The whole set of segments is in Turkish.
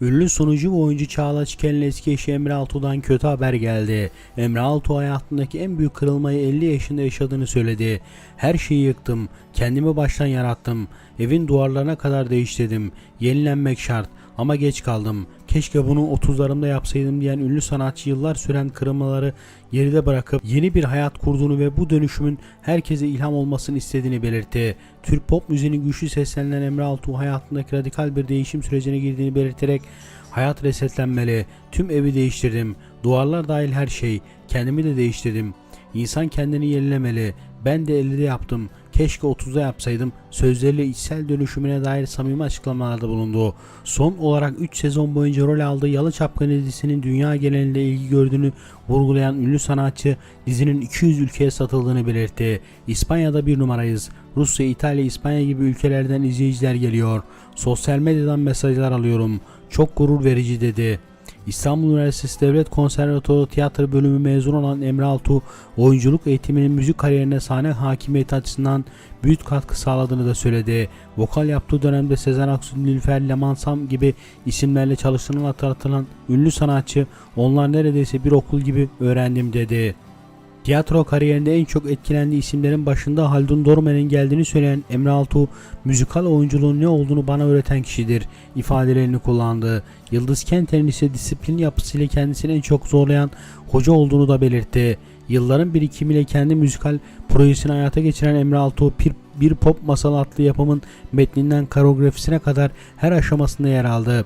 Ünlü sunucu ve oyuncu Çağla Çikel'in eski eşi Emre Altuğ'dan kötü haber geldi. Emre Altuğ hayatındaki en büyük kırılmayı 50 yaşında yaşadığını söyledi. Her şeyi yıktım, kendimi baştan yarattım, evin duvarlarına kadar değiştirdim, yenilenmek şart ama geç kaldım. Keşke bunu 30'larımda yapsaydım diyen ünlü sanatçı yıllar süren kırılmaları geride bırakıp yeni bir hayat kurduğunu ve bu dönüşümün herkese ilham olmasını istediğini belirtti. Türk pop müziğinin güçlü seslerinden Emre Altuğ hayatındaki radikal bir değişim sürecine girdiğini belirterek hayat resetlenmeli, tüm evi değiştirdim, duvarlar dahil her şey, kendimi de değiştirdim. İnsan kendini yenilemeli. Ben de 50'de yaptım. Keşke 30'da yapsaydım. Sözleriyle içsel dönüşümüne dair samimi açıklamalarda bulundu. Son olarak 3 sezon boyunca rol aldığı Yalı Çapkını dizisinin dünya genelinde ilgi gördüğünü vurgulayan ünlü sanatçı dizinin 200 ülkeye satıldığını belirtti. İspanya'da bir numarayız. Rusya, İtalya, İspanya gibi ülkelerden izleyiciler geliyor. Sosyal medyadan mesajlar alıyorum. Çok gurur verici dedi. İstanbul Üniversitesi Devlet Konservatuarı Tiyatro Bölümü mezun olan Emre Altuğ, oyunculuk eğitiminin müzik kariyerine sahne hakimiyeti açısından büyük katkı sağladığını da söyledi. Vokal yaptığı dönemde Sezen Aksu, Nilüfer, Leman Sam gibi isimlerle çalıştığını hatırlatılan ünlü sanatçı, onlar neredeyse bir okul gibi öğrendim dedi. Tiyatro kariyerinde en çok etkilendiği isimlerin başında Haldun Dormen'in geldiğini söyleyen Emre Altuğ, müzikal oyunculuğun ne olduğunu bana öğreten kişidir ifadelerini kullandı. Yıldız Kenter'in ise disiplin yapısıyla kendisini en çok zorlayan hoca olduğunu da belirtti. Yılların birikimiyle kendi müzikal projesini hayata geçiren Emre Altuğ bir, bir pop masal adlı yapımın metninden koreografisine kadar her aşamasında yer aldı.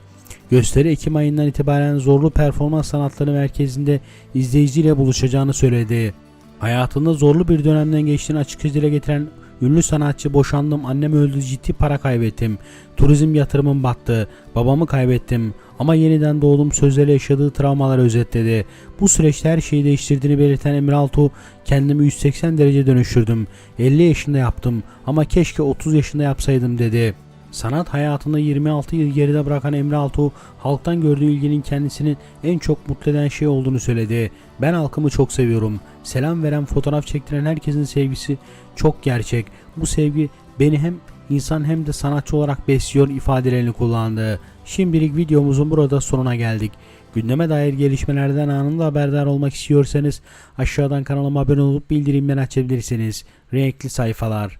Gösteri Ekim ayından itibaren Zorlu Performans Sanatları Merkezi'nde izleyiciyle buluşacağını söyledi. Hayatında zorlu bir dönemden geçtiğini açıkça dile getiren ünlü sanatçı boşandım, annem öldü, ciddi para kaybettim. Turizm yatırımım battı, babamı kaybettim ama yeniden doğdum sözleri yaşadığı travmaları özetledi. Bu süreçte her şeyi değiştirdiğini belirten Emre Altuğ, kendimi 180 derece dönüştürdüm. 50 yaşında yaptım ama keşke 30 yaşında yapsaydım dedi. Sanat hayatında 26 yıl geride bırakan Emre Altuğ, halktan gördüğü ilginin kendisini en çok mutlu eden şey olduğunu söyledi. Ben halkımı çok seviyorum. Selam veren, fotoğraf çektiren herkesin sevgisi çok gerçek. Bu sevgi beni hem insan hem de sanatçı olarak besliyor ifadelerini kullandı. Şimdilik videomuzun burada sonuna geldik. Gündeme dair gelişmelerden anında haberdar olmak istiyorsanız aşağıdan kanalıma abone olup bildirimleri açabilirsiniz. Renkli sayfalar.